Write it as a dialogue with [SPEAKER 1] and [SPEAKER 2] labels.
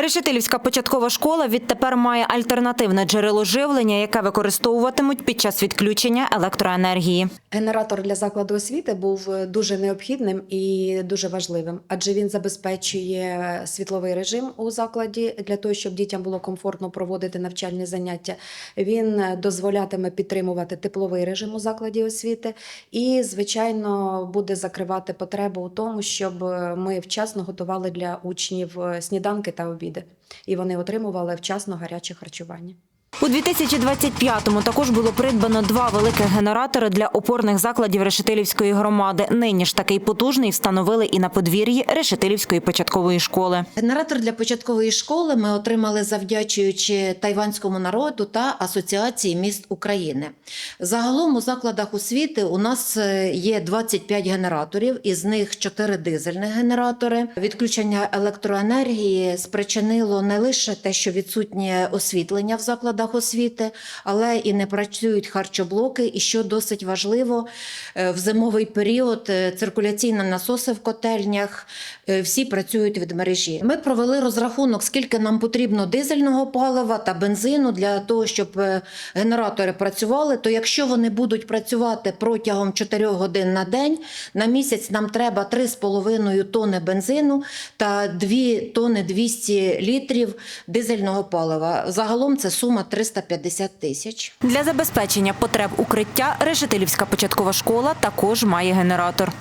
[SPEAKER 1] Решетилівська початкова школа відтепер має альтернативне джерело живлення, яке використовуватимуть під час відключення електроенергії.
[SPEAKER 2] Генератор для закладу освіти був е, дуже необхідним і дуже важливим, адже він забезпечує світловий режим у закладі для того, щоб дітям було комфортно проводити навчальні заняття. Він е, дозволятиме підтримувати тепловий режим у закладі освіти і, звичайно, буде закривати потребу у тому, щоб е, ми вчасно готували для учнів сніданки та обіди, і вони отримували вчасно гаряче харчування.
[SPEAKER 1] У 2025-му також було придбано два великих генератори для опорних закладів Решетилівської громади. Нині ж такий потужний встановили і на подвір'ї Решетилівської початкової школи.
[SPEAKER 3] Генератор для початкової школи ми отримали завдячуючи тайванському народу та Асоціації міст України. Загалом у закладах освіти у нас е, є 25 генераторів, із них 4 дизельних генератори. Відключення електроенергії спричинило не лише те, що відсутнє освітлення в закладах освіти, але і не працюють харчоблоки. І що досить важливо, е, в зимовий період е, циркуляційні насоси в котельнях е, всі працюють від мережі. Ми провели розрахунок, скільки нам потрібно дизельного палива та бензину для того, щоб генератори працювали. То якщо вони будуть працювати протягом 4 годин на день, на місяць нам треба 3,5 тонни бензину та 2 тонни 200 літрів дизельного палива. Загалом це сума 350 тисяч.
[SPEAKER 1] Для забезпечення потреб укриття Решетилівська початкова школа також має генератор.